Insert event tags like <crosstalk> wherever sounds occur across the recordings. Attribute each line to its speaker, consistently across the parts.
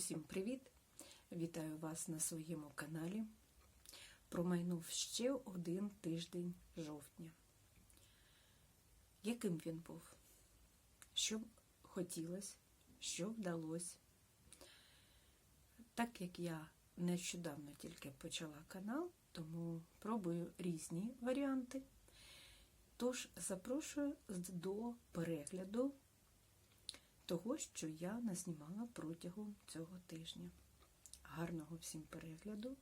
Speaker 1: Усім привіт! Вітаю вас на своєму каналі. Промайнув ще один тиждень жовтня. Яким він був? Що хотілося, що вдалося? Так як я нещодавно тільки почала канал, тому пробую різні варіанти. Тож запрошую до перегляду того, що я назнімала протягом цього тижня. Гарного всім перегляду.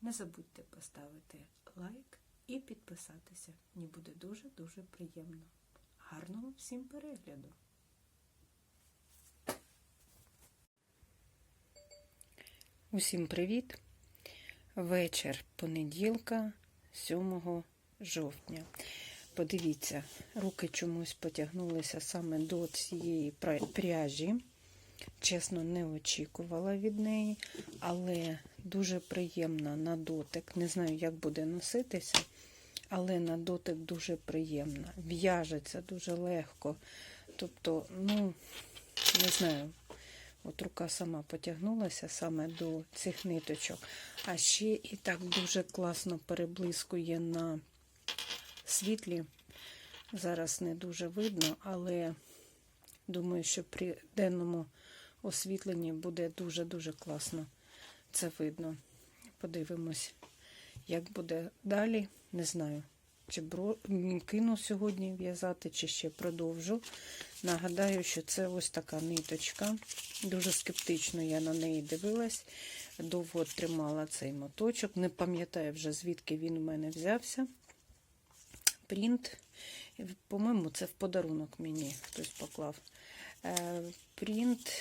Speaker 1: Не забудьте поставити лайк і підписатися. Мені буде дуже-дуже приємно. Гарного всім перегляду! Усім привіт! Вечір понеділка, 7 жовтня. Подивіться, руки чомусь потягнулися саме до цієї пряжі. Чесно, не очікувала від неї, але дуже приємна на дотик. Не знаю, як буде носитися, але на дотик дуже приємна. В'яжеться дуже легко. Тобто, ну, не знаю, от рука сама потягнулася саме до цих ниточок. А ще і так дуже класно переблискує на світлі. Зараз не дуже видно, але думаю, що при денному освітленні буде дуже-дуже класно це видно. Подивимось, як буде далі. Не знаю, чи бро... кину сьогодні в'язати, чи ще продовжу. Нагадаю, що це ось така ниточка. Дуже скептично я на неї дивилась. Довго тримала цей моточок. Не пам'ятаю вже, звідки він у мене взявся. Принт. По-моєму, це в подарунок мені хтось поклав. Принт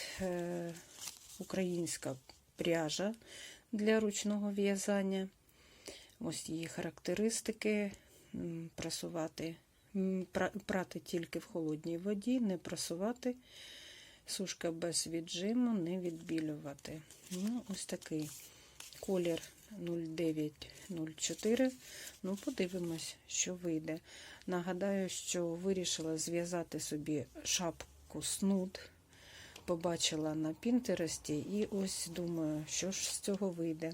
Speaker 1: українська пряжа для ручного в'язання. Ось її характеристики. Прасувати, прати тільки в холодній воді, не прасувати, сушка без віджиму, не відбілювати. Ну, Ось такий колір 0904. Ну, подивимось, що вийде. Нагадаю, що вирішила зв'язати собі шапку снуд. Побачила на Пінтересті, і ось думаю, що ж з цього вийде.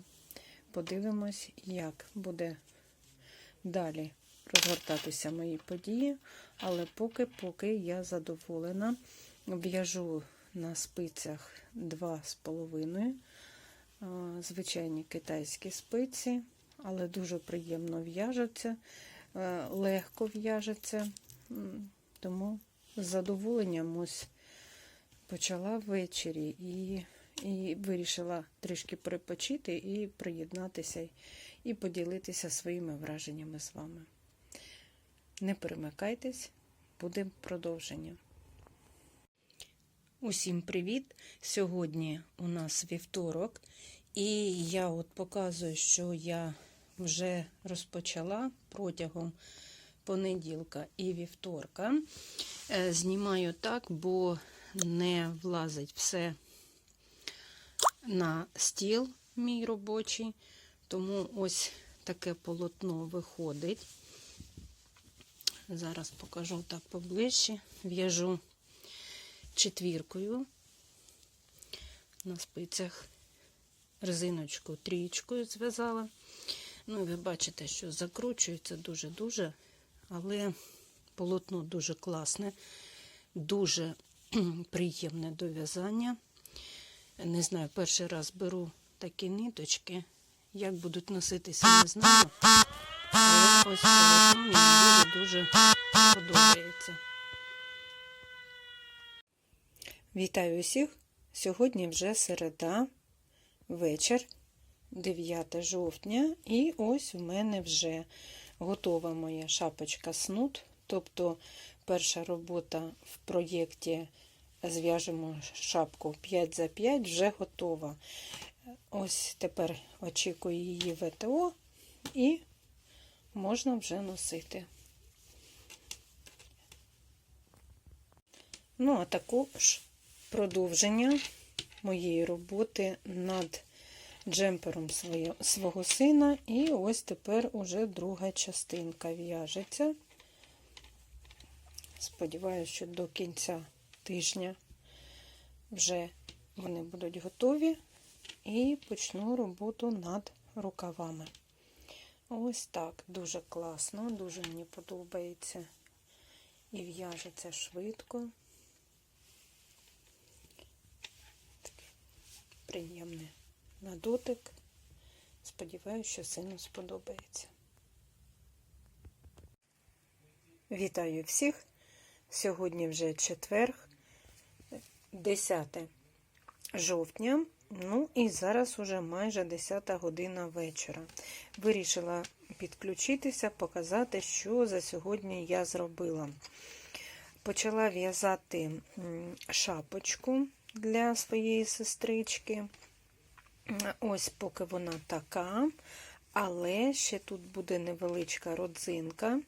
Speaker 1: Подивимось, як буде далі розгортатися мої події. Але поки-поки я задоволена, в'яжу на спицях 2,5, звичайні китайські спиці, але дуже приємно в'яжеться, легко в'яжеться, тому з задоволенням ось почала ввечері і і вирішила трішки перепочити і приєднатися і поділитися своїми враженнями з вами. Не перемикайтесь, буде продовження. Усім привіт! Сьогодні у нас вівторок, і я от показую, що я вже розпочала протягом понеділка і вівторка. Знімаю так, бо не влазить все на стіл мій робочий, тому ось таке полотно виходить. Зараз покажу так поближче. В'яжу четвіркою на спицях резиночку трієчкою зв'язала. Ну, ви бачите, що закручується дуже-дуже, але полотно дуже класне, дуже <clears throat> приємне до в'язання. Не знаю, перший раз беру такі ниточки. Як будуть носитися, не знаю. Але ось полотно мені дуже-дуже подобається. Вітаю усіх! Сьогодні вже середа, вечір, 9 жовтня, і ось у мене вже готова моя шапочка снуд. Тобто перша робота в проєкті зв'яжемо шапку 5 за 5 вже готова. Ось тепер очікую її ВТО і можна вже носити. Ну, а також продовження моєї роботи над джемпером свого сина. І ось тепер уже друга частинка в'яжеться. Сподіваюся, що до кінця тижня вже вони будуть готові і почну роботу над рукавами. Ось так, дуже класно, дуже мені подобається. І в'яжеться швидко. Таке приємне на дотик. Сподіваюся, що сину сподобається. Вітаю всіх! Сьогодні вже четверг, 10 жовтня. Ну і зараз уже майже 10 година вечора. Вирішила підключитися, показати, що за сьогодні я зробила. Почала в'язати шапочку для своєї сестрички. Ось поки вона така, але ще тут буде невеличка родзинка,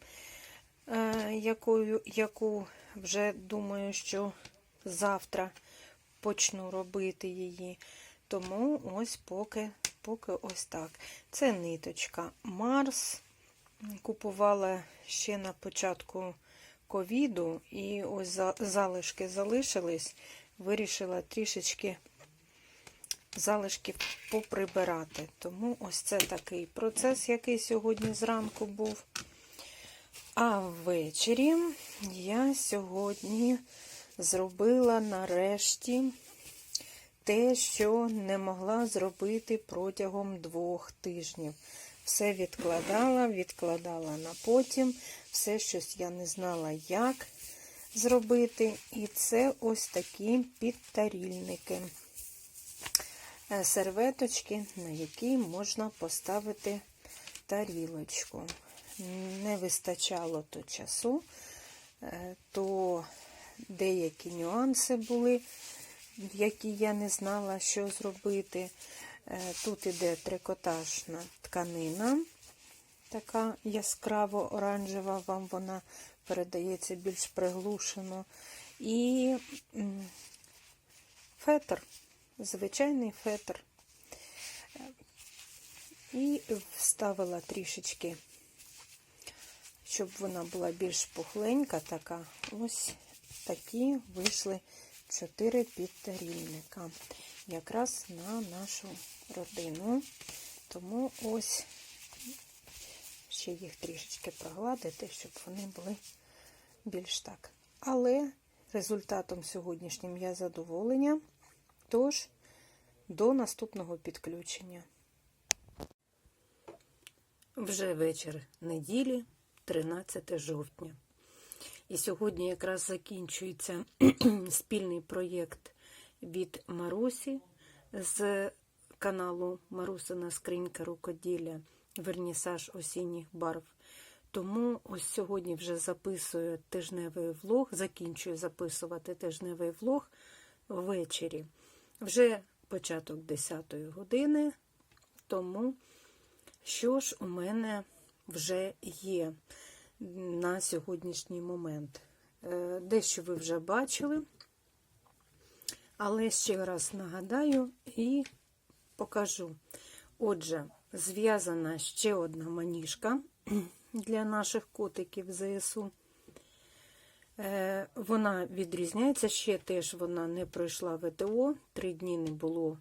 Speaker 1: якою, яку вже думаю, що завтра почну робити її. Тому ось поки поки ось так. Це ниточка Марс. Купувала ще на початку ковіду, і ось залишки залишились. Вирішила трішечки залишки поприбирати. Тому ось це такий процес, який сьогодні зранку був. А ввечері я сьогодні зробила нарешті те, що не могла зробити протягом двох тижнів. Все відкладала, відкладала на потім, все щось я не знала, як зробити. І це ось такі підтарільники. Е, серветочки, на які можна поставити тарілочку. Не вистачало то часу, е, то деякі нюанси були які я не знала, що зробити. Е, тут іде трикотажна тканина, така яскраво оранжева, вам вона передається більш приглушено. І фетр, звичайний фетр. І вставила трішечки, щоб вона була більш пухленька, така. Ось такі вийшли 4 підтарільника. Якраз на нашу родину. Тому ось ще їх трішечки прогладити, щоб вони були більш так. Але результатом сьогоднішнім я задоволення. Тож, до наступного підключення. Вже вечір неділі, 13 жовтня. І сьогодні якраз закінчується <clears throat> спільний проєкт від Марусі з каналу Марусина Скринька рукоділля Вернісаж осінніх барв. Тому ось сьогодні вже записую тижневий влог, закінчую записувати тижневий влог ввечері. Вже початок 10 години, тому що ж у мене вже є на сьогоднішній момент. Е, дещо ви вже бачили, але ще раз нагадаю і покажу. Отже, зв'язана ще одна маніжка <clears throat> для наших котиків ЗСУ. Е, вона відрізняється, ще теж вона не пройшла ВТО, три дні не було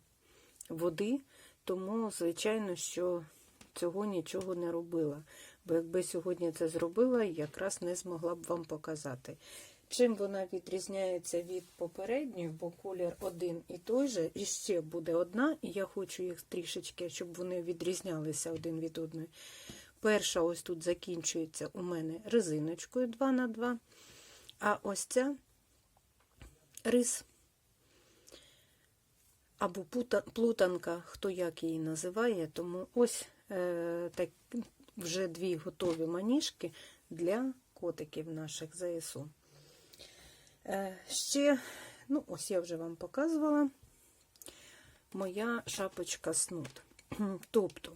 Speaker 1: води, тому, звичайно, що цього нічого не робила. Бо якби сьогодні це зробила, якраз не змогла б вам показати. Чим вона відрізняється від попередньої, бо колір один і той же, і ще буде одна, і я хочу їх трішечки, щоб вони відрізнялися один від одної. Перша, ось тут закінчується у мене резиночкою 2х2, а ось ця рис. Або плутанка, хто як її називає, тому ось е, так, вже дві готові маніжки для котиків наших ЗСУ. Е, ще, ну, ось я вже вам показувала моя шапочка снуд. <clears throat> Тобто,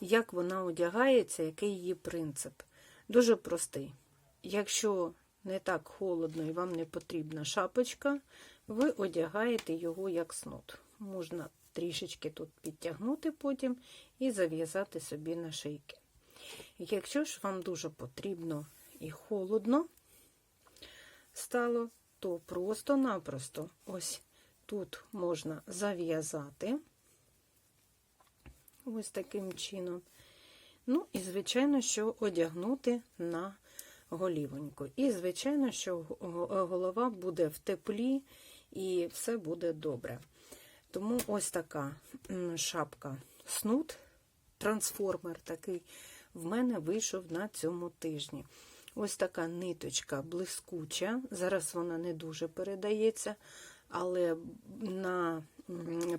Speaker 1: як вона одягається, який її принцип. Дуже простий. Якщо не так холодно і вам не потрібна шапочка, ви одягаєте його як снуд. Можна трішечки тут підтягнути потім і зав'язати собі на шийки. Якщо ж вам дуже потрібно і холодно стало, то просто-напросто ось тут можна зав'язати ось таким чином. Ну, і, звичайно, що одягнути на голівоньку. І, звичайно, що голова буде в теплі і все буде добре. Тому ось така шапка снуд, трансформер такий, в мене вийшов на цьому тижні. Ось така ниточка блискуча. Зараз вона не дуже передається, але на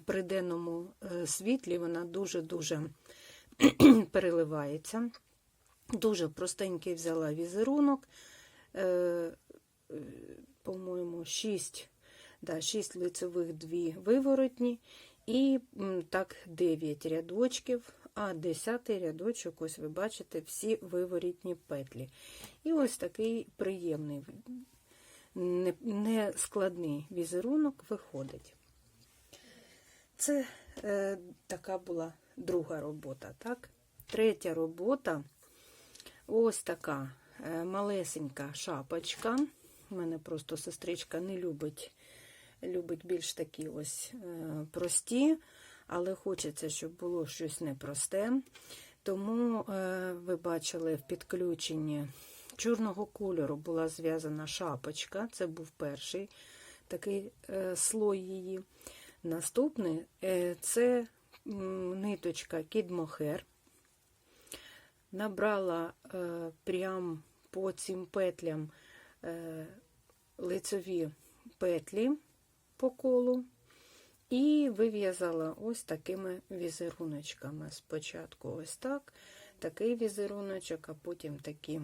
Speaker 1: приденному е, світлі вона дуже-дуже <clears throat> переливається. Дуже простенький взяла візерунок. Е, по-моєму, 6, да, 6 лицевих, 2 виворотні. І так 9 рядочків, а 10 рядочок, ось ви бачите, всі виворітні петлі. І ось такий приємний, не, не візерунок виходить. Це е, така була друга робота. так? Третя робота ось така е, малесенька шапочка. У мене просто сестричка не любить, любить більш такі ось е, прості, але хочеться, щоб було щось непросте. Тому е, ви бачили в підключенні чорного кольору була зв'язана шапочка. Це був перший такий слой її. Наступний це ниточка кідмохер. Набрала е, прям по цим петлям е, лицеві петлі по колу і вив'язала ось такими візеруночками. Спочатку ось так, такий візеруночок, а потім такі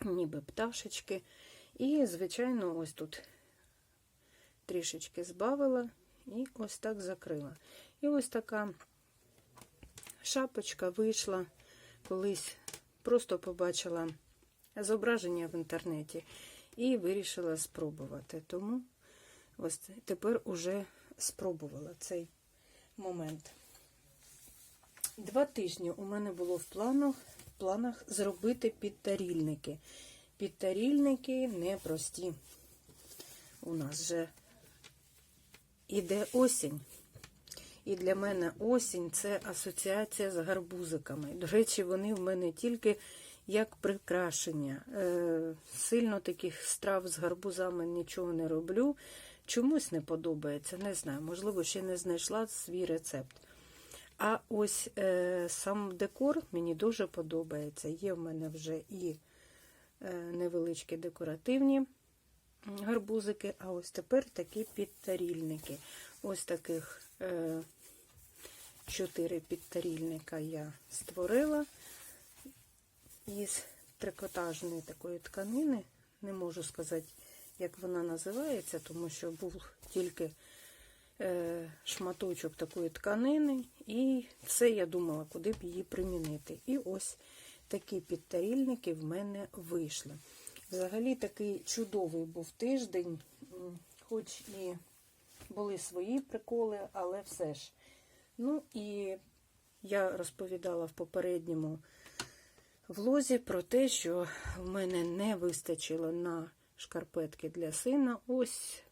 Speaker 1: ніби пташечки. І, звичайно, ось тут трішечки збавила і ось так закрила. І ось така шапочка вийшла колись, просто побачила зображення в інтернеті і вирішила спробувати. Тому ось тепер уже спробувала цей момент. Два тижні у мене було в планах, в планах зробити підтарільники. Підтарільники непрості. У нас вже іде осінь. І для мене осінь це асоціація з гарбузиками. До речі, вони в мене тільки як прикрашення. Е, сильно таких страв з гарбузами нічого не роблю. Чомусь не подобається, не знаю. Можливо, ще не знайшла свій рецепт. А ось е, сам декор мені дуже подобається. Є в мене вже і е, невеличкі декоративні гарбузики, а ось тепер такі підтарільники. Ось таких е, чотири підтарільника я створила із трикотажної такої тканини. Не можу сказати, як вона називається, тому що був тільки е, шматочок такої тканини, і все я думала, куди б її примінити. І ось такі підтарільники в мене вийшли. Взагалі такий чудовий був тиждень, хоч і були свої приколи, але все ж. Ну і я розповідала в попередньому влозі про те, що в мене не вистачило на шкарпетки для сина. Ось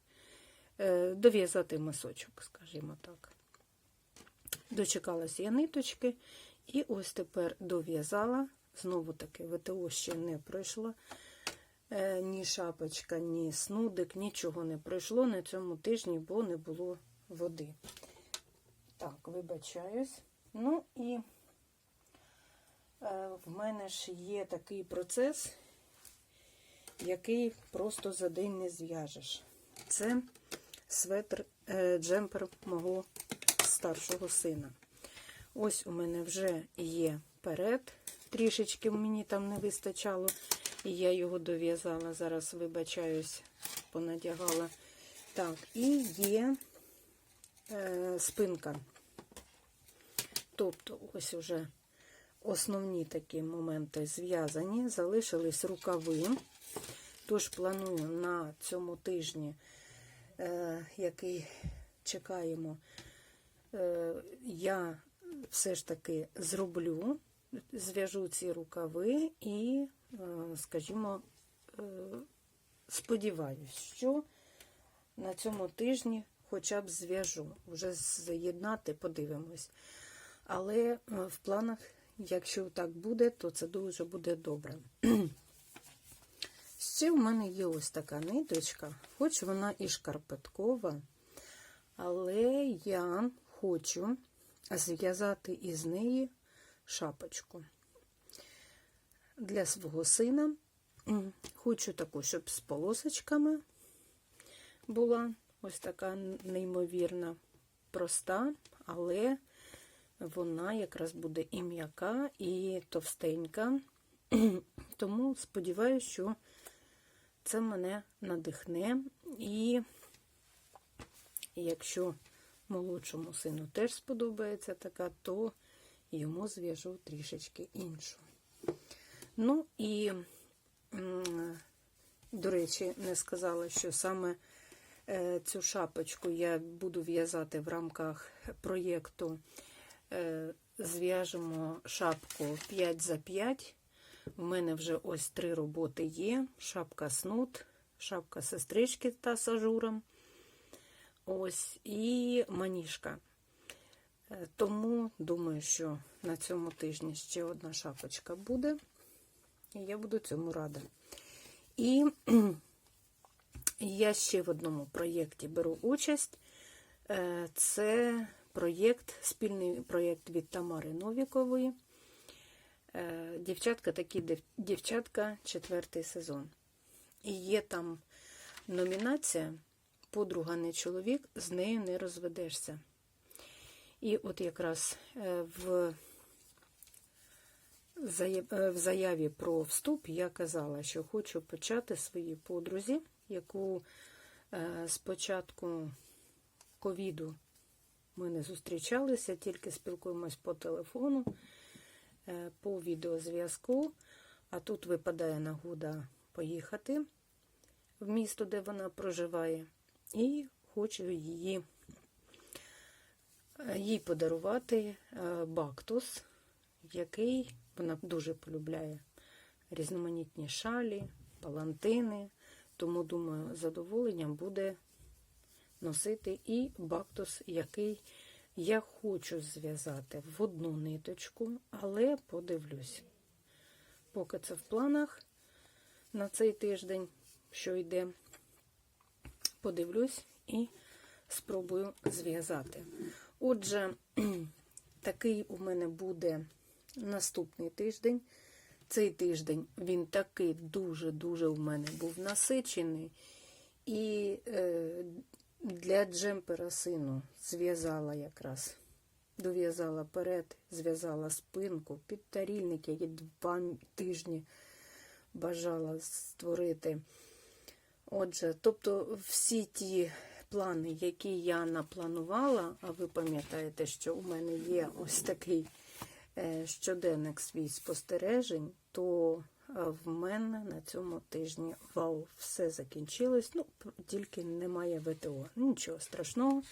Speaker 1: е, дов'язати мисочок, скажімо так. Дочекалась я ниточки, і ось тепер дов'язала. Знову таки, ВТО ще не пройшла. Е, ні шапочка, ні снудик, нічого не пройшло на цьому тижні, бо не було води. Так, вибачаюсь. Ну і е, в мене ж є такий процес, який просто за день не зв'яжеш. Це светр, е, джемпер мого старшого сина. Ось у мене вже є перед, трішечки мені там не вистачало. І я його дов'язала, зараз вибачаюсь, понадягала. Так, і є е, спинка. Тобто, ось уже основні такі моменти зв'язані, залишились рукави. Тож планую на цьому тижні, е, який чекаємо, е, я все ж таки зроблю, зв'яжу ці рукави і Е, скажімо, е, сподіваюсь, що на цьому тижні хоча б зв'яжу. Вже з'єднати, подивимось. Але е, в планах, якщо так буде, то це дуже буде добре. <clears throat> Ще в мене є ось така ниточка, хоч вона і шкарпеткова, але я хочу зв'язати із неї шапочку для свого сина. Хочу таку, щоб з полосочками була ось така неймовірна, проста, але вона якраз буде і м'яка, і товстенька. <clears throat> Тому сподіваюся, що це мене надихне. І якщо молодшому сину теж сподобається така, то йому зв'яжу трішечки іншу. Ну і, до речі, не сказала, що саме е, цю шапочку я буду в'язати в рамках проєкту е, Зв'яжемо шапку 5 за 5. У мене вже ось три роботи є: шапка снуд, шапка сестрички та з ажуром. Ось і маніжка. Е, Тому думаю, що на цьому тижні ще одна шапочка буде. І я буду цьому рада. І <clears throat> я ще в одному проєкті беру участь. Е, Це проєкт, спільний проєкт від Тамари Новікової. Е, Дівчатка такі дівчатка, четвертий сезон. І є там номінація Подруга не чоловік, з нею не розведешся. І от якраз е, в е, в заяві про вступ я казала, що хочу почати своїй подрузі, яку е, з початку ковіду ми не зустрічалися, тільки спілкуємось по телефону, по відеозв'язку. А тут випадає нагода поїхати в місто, де вона проживає, і хочу її, їй подарувати е, бактус, який вона дуже полюбляє різноманітні шалі, палантини. Тому, думаю, задоволенням буде носити і бактус, який я хочу зв'язати в одну ниточку, але подивлюсь. Поки це в планах на цей тиждень, що йде, подивлюсь і спробую зв'язати. Отже, <clears throat> такий у мене буде наступний тиждень. Цей тиждень він такий дуже-дуже у мене був насичений. І е, для джемпера сину зв'язала якраз, дов'язала перед, зв'язала спинку, підтарільник, я її два тижні бажала створити. Отже, тобто всі ті плани, які я напланувала, а ви пам'ятаєте, що у мене є ось такий е, щоденник свій спостережень, то е, в мене на цьому тижні вау, все закінчилось. Ну, тільки немає ВТО. Нічого страшного,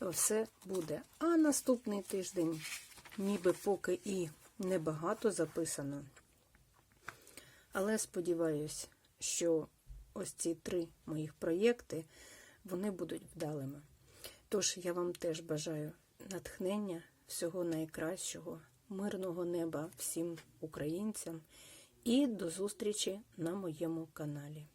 Speaker 1: все буде. А наступний тиждень, ніби поки і небагато записано. Але сподіваюся, що ось ці три моїх проєкти вони будуть вдалими. Тож я вам теж бажаю натхнення, всього найкращого, мирного неба всім українцям і до зустрічі на моєму каналі.